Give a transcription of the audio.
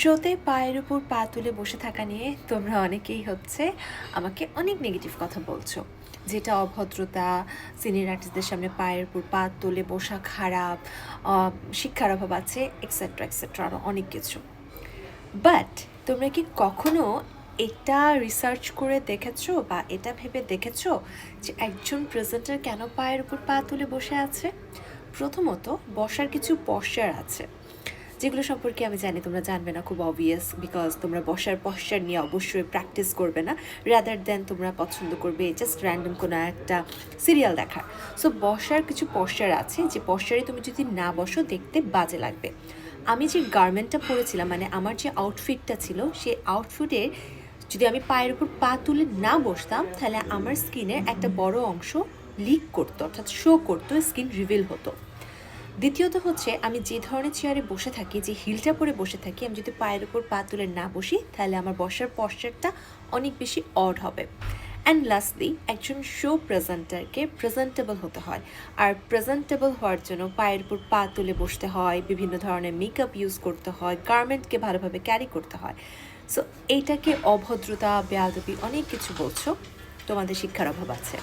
শোতে পায়ের উপর পা তুলে বসে থাকা নিয়ে তোমরা অনেকেই হচ্ছে আমাকে অনেক নেগেটিভ কথা বলছো। যেটা অভদ্রতা সিনিয়র আর্টিস্টদের সামনে পায়ের উপর পা তুলে বসা খারাপ শিক্ষার অভাব আছে এক্সেট্রা এক্সেট্রা আরও অনেক কিছু। বাট তোমরা কি কখনো এটা রিসার্চ করে দেখেছ বা এটা ভেবে দেখেছ যে একজন প্রেজেন্টার কেন পায়ের উপর পা তুলে বসে আছে? প্রথমত, বসার কিছু পশ্চার আছে। যেগুলো সম্পর্কে আমি জানি তোমরা জানবে না, খুব অবভিয়াস বিকজ তোমরা বসার পশ্চার নিয়ে অবশ্যই প্র্যাকটিস করবে না রাদার দেন তোমরা পছন্দ করবে জাস্ট র্যান্ডম কোনো একটা সিরিয়াল দেখার। সো বসার কিছু পশ্চার আছে, যে পশ্চারে তুমি যদি না বসো, দেখতে বাজে লাগবে। আমি যে গার্মেন্টটা পরেছিলাম মানে আমার যে আউটফিটটা ছিল, সেই আউটফিটের যদি আমি পায়ের উপর পা তুলে না বসতাম, তাহলে আমার স্কিনের একটা বড় অংশ লিক করতো, অর্থাৎ শো করতো স্কিন রিভিল হতো। দ্বিতীয়ত হচ্ছে, আমি যে ধরনের চেয়ারে বসে থাকি, যে হিলটা পরে বসে থাকি, আমি যদি পায়ের উপর পা তুলে না বসি, তাহলে আমার বসার পশ্চারটা অনেক বেশি অড হবে। অ্যান্ড লাস্টলি একজন শো প্রেজেন্টারকে প্রেজেন্টেবল হতে হয়। আর প্রেজেন্টেবল হওয়ার জন্য পায়ের উপর পা তুলে বসতে হয়, বিভিন্ন ধরনের মেকআপ ইউজ করতে হয় গার্মেন্টকে ভালোভাবে ক্যারি করতে হয়। সো এইটাকে অভদ্রতা, বেয়াদবি অনেক কিছু বলছো, তোমাদের শিক্ষার অভাব আছে।